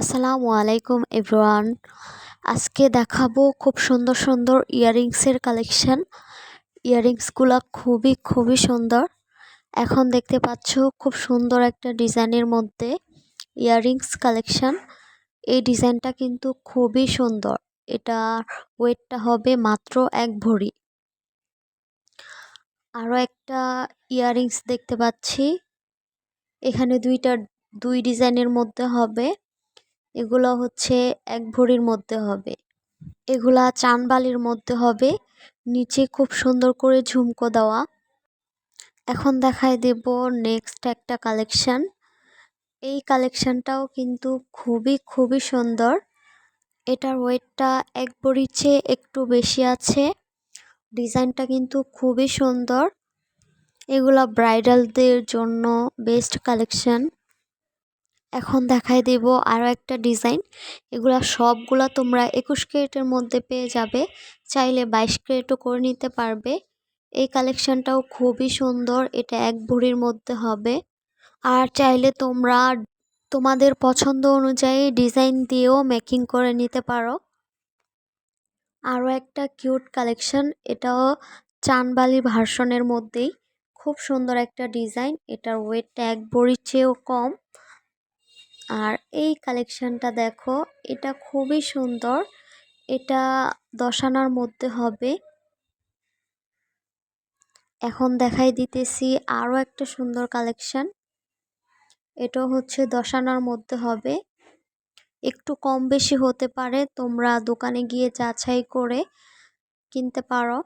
আসসালামু আলাইকুম এভরিওয়ান। আজকে দেখাবো খুব সুন্দর সুন্দর ইয়াররিংসের কালেকশন। ইয়াররিংসগুলো খুবই খুবই সুন্দর। এখন দেখতে পাচ্ছ খুব সুন্দর একটা ডিজাইনের মধ্যে ইয়াররিংস কালেকশন। এই ডিজাইনটা কিন্তু খুবই সুন্দর। এটা ওয়েটটা হবে মাত্র এক ভরি। আরও একটা ইয়াররিংস দেখতে পাচ্ছি। এখানে দুইটা, দুই ডিজাইনের মধ্যে হবে। এগুলো হচ্ছে এক ভরির মধ্যে হবে। এগুলা চানবালির মধ্যে হবে। নিচে খুব সুন্দর করে ঝুমকো দেওয়া। এখন দেখাই দেব নেক্সট একটা কালেকশান এই কালেকশানটাও কিন্তু খুবই খুবই সুন্দর। এটার ওয়েটটা এক ভরির চেয়ে একটু বেশি আছে। ডিজাইনটা কিন্তু খুবই সুন্দর। এগুলা ব্রাইডালদের জন্য বেস্ট কালেকশন এখন দেখাই দেব আরও একটা ডিজাইন। এগুলা সবগুলা তোমরা একুশ ক্যারেটের মধ্যে পেয়ে যাবে। চাইলে বাইশ ক্যারেটও করে নিতে পারবে। এই কালেকশনটাও খুবই সুন্দর, এটা এক ভরির মধ্যে হবে। আর চাইলে তোমরা তোমাদের পছন্দ অনুযায়ী ডিজাইন দিয়েও মেকিং করে নিতে পারো। আরও একটা কিউট কালেকশন, এটাও চানবালি ভার্সনের মধ্যেই। খুব সুন্দর একটা ডিজাইন, এটার ওয়েটটা এক বড়ির চেয়েও কম। আর এই কালেকশানটা দেখো, এটা খুবই সুন্দর। এটা দশানার মধ্যে হবে। এখন দেখাই দিতেছি আরও একটা সুন্দর কালেকশান। এটা হচ্ছে দশানার মধ্যে হবে। একটু কম বেশি হতে পারে, তোমরা দোকানে গিয়ে যাচাই করে কিনতে পারো।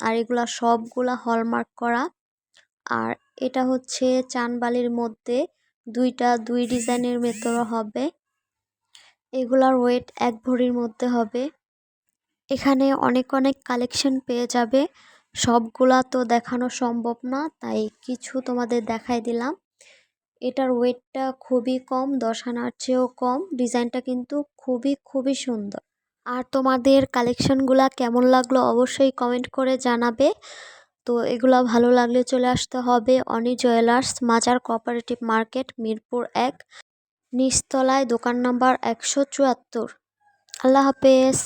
আর এগুলা সবগুলা হলমার্ক করা। আর এটা হচ্ছে চানবালির মধ্যে দুইটা দুই ডিজাইনের ভেতরে হবে। এগুলার ওয়েট এক ভরির মধ্যে হবে। এখানে অনেক অনেক কালেকশন পেয়ে যাবে। সবগুলা তো দেখানো সম্ভব না, তাই কিছু তোমাদের দেখাই দিলাম। এটার ওয়েটটা খুবই কম, দশ আনার চেয়েও কম। ডিজাইনটা কিন্তু খুবই খুবই সুন্দর। আর তোমাদের কালেকশনগুলা কেমন লাগল অবশ্যই কমেন্ট করে জানাবে। তো এগুলো ভালো লাগলে চলে আসতে হবে। Oni jewellers, Mazar cooperative market, Mirpur এক, নিচতলায় দোকান নাম্বার একশো চুয়াত্তর। আল্লাহ হাফেজ।